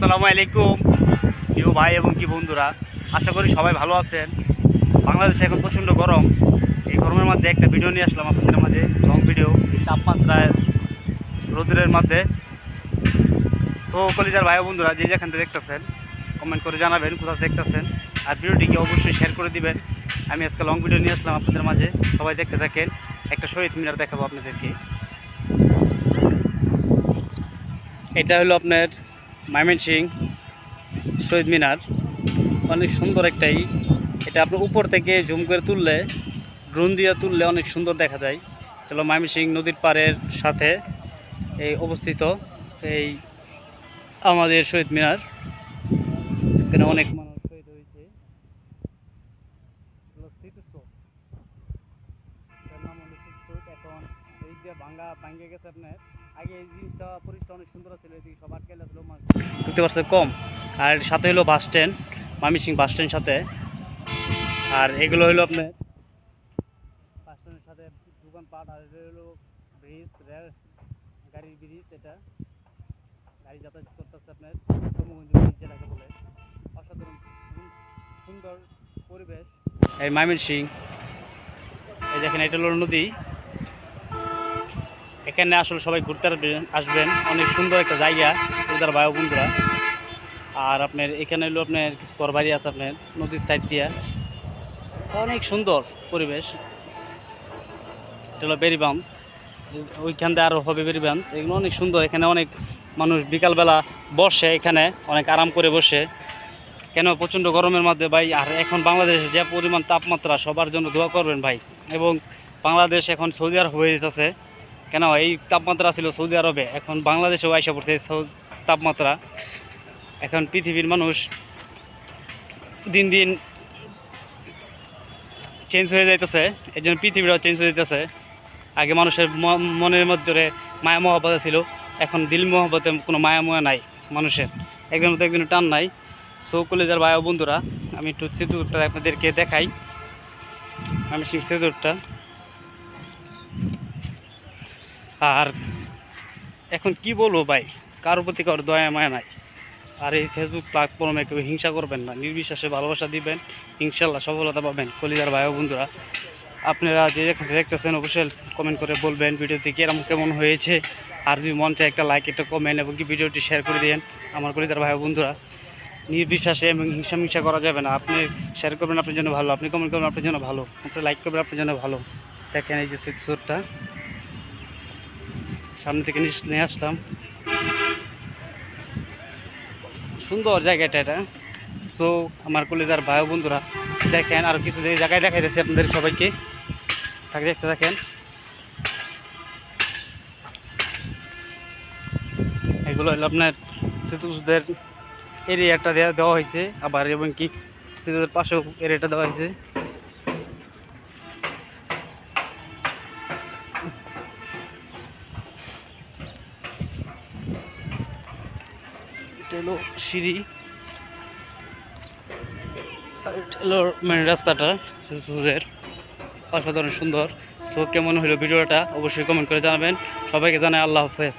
আসসালামু আলাইকুম, প্রিয় ভাই এবং কি বন্ধুরা? আশা করি সবাই ভালো আছেন। বাংলাদেশে এখন প্রচণ্ড গরম। এই গরমের মধ্যে একটা ভিডিও নিয়ে আসলাম আপনাদের মাঝে লং ভিডিও তাপমাত্রায় রোদ্রের মধ্যে। তো কলিজার ভাই বন্ধুরা, যে যেখান থেকে দেখতেছেন কমেন্ট করে জানাবেন কোথাও দেখতেছেন। আর ভিডিওটিকে অবশ্যই শেয়ার করে দিবেন। আমি আজকে লং ভিডিও নিয়ে আসলাম আপনাদের মাঝে। সবাই দেখতে থাকেন। একটা শহীদ মিনার দেখাবো আপনাদেরকে। এটা হলো আপনার ময়মনসিং শহীদ মিনার। অনেক সুন্দর একটাই। এটা আপনার উপর থেকে জুম করে তুললে ড্রোন দিয়ে তুললে অনেক সুন্দর দেখা যায়। হলো ময়মনসিং নদীর পাড়ের সাথে এই অবস্থিত এই আমাদের শহীদ মিনার। এখানে অনেক মানুষ শহীদ হয়েছে হলো স্মৃতিস্তূপ। এটার নাম হলো স্মৃতিস্তূপ। এখন ভাঙ্গা ভাঙ্গে গেছে আপনার। আগে এই জিনিসটা পরিষ্কার অনেক সুন্দর ছিল এদিকে সবার কেলে ছিল দেখতে পাচ্ছে কম। আর সাথে হলো বাস স্ট্যান্ড মামিসিং বাস স্ট্যান্ড সাথে। আর এগুলো হলো আপনার বাস স্ট্যান্ডের সাথে দোকানপাট আর এটা হলো ব্রিজ রেল গাড়ির ব্রিজ এটা। গাড়ি যাতায়াত করতেছে আপনার সমগঞ্জ ব্রিজ যেটাকে বলে। অসাধারণ সুন্দর পরিবেশ। এই ময়মনসিং এই দেখেন এটা হলো নদী। এখানে আসলে সবাই ঘুরতে আসবেন। অনেক সুন্দর একটা জায়গা সুন্দর বায়ু বন্ধুরা। আর আপনার এখানে হলো আপনার কিছু ঘরবাড়ি আছে আপনার, নদীর সাইড দিয়া। অনেক সুন্দর পরিবেশ। এটা হলো বেরিবাম ওইখান দিয়ে আরও হবে বেরিবাম এগুলো অনেক সুন্দর। এখানে অনেক মানুষ বিকালবেলা বসে এখানে, অনেক আরাম করে বসে। কেন? প্রচণ্ড গরমের মধ্যে ভাই। আর এখন বাংলাদেশে যে পরিমাণ তাপমাত্রা, সবার জন্য দোয়া করবেন ভাই। এবং বাংলাদেশ এখন সৌদি আরব হয়ে যেতেছে। কেন এই তাপমাত্রা ছিল সৌদি আরবে? এখন বাংলাদেশেও আইসা পড়ছে তাপমাত্রা। এখন পৃথিবীর মানুষ দিন দিন চেঞ্জ হয়ে যাইতেছে, এই জন্য পৃথিবীটাও চেঞ্জ হয়ে যাইতেছে। আগে মানুষের মনের মধ্যে মায়া মহাব্বত ছিল, এখন দিল মহাব্বতে কোনো মায়া ময়া নাই মানুষের। একজনের মধ্যে একদিন টান নাই। সো, কলেজার ও বন্ধুরা, আমি একটু সেতুরটা আপনাদেরকে দেখাই। আমি সেই সেতুরটা আর এখন কি বলব ভাই? কারোর প্রতি কারোর দয়া, মায়া নাই। আর এই ফেসবুক প্ল্যাটফর্মে কেউ হিংসা করবেন না। নির্বিশ্বাসে ভালোবাসা দিবেন। ইনশাল্লাহ সফলতা পাবেন। কলিজার ভাই বন্ধুরা, আপনারা যে যেখানে দেখতেছেন, অবশ্যই কমেন্ট করে বলবেন ভিডিওটি কিরম, কেমন হয়েছে। আর যদি মন চায় একটা লাইক একটা কমেন্ট এবং কি ভিডিওটি শেয়ার করে দিন আমার কলিজার ভাই বন্ধুরা। নির্বিশ্বাসে এবং হিংসা মিংসা করা যাবে না। আপনি শেয়ার করবেন আপনার জন্য ভালো, আপনি কমেন্ট করবেন আপনার জন্য ভালো আপনি লাইক করবেন আপনার জন্য ভালো। দেখেন এই যে সুরটা সামনে থেকে নিয়ে আসলাম। সুন্দর জায়গাটা এটা। তো আমার কলেজার ভাই বন্ধুরা, দেখেন আর কিছু জায়গায় দেখাইতেছি আপনাদের সবাইকে। তাকে দেখতে থাকেন। এগুলো হলো আপনার সেতুদের এরিয়াটা দেওয়া হয়েছে। আবার এবং কি সেতুদের পাশেও এরিয়াটা দেওয়া হয়েছে। এটা হলো সিঁড়ি হলো মেন রাস্তাটা সুরের অসাধারণ সুন্দর। সো কেমন হলো ভিডিওটা অবশ্যই কমেন্ট করে জানাবেন। সবাইকে জানাই আল্লাহ হাফেজ।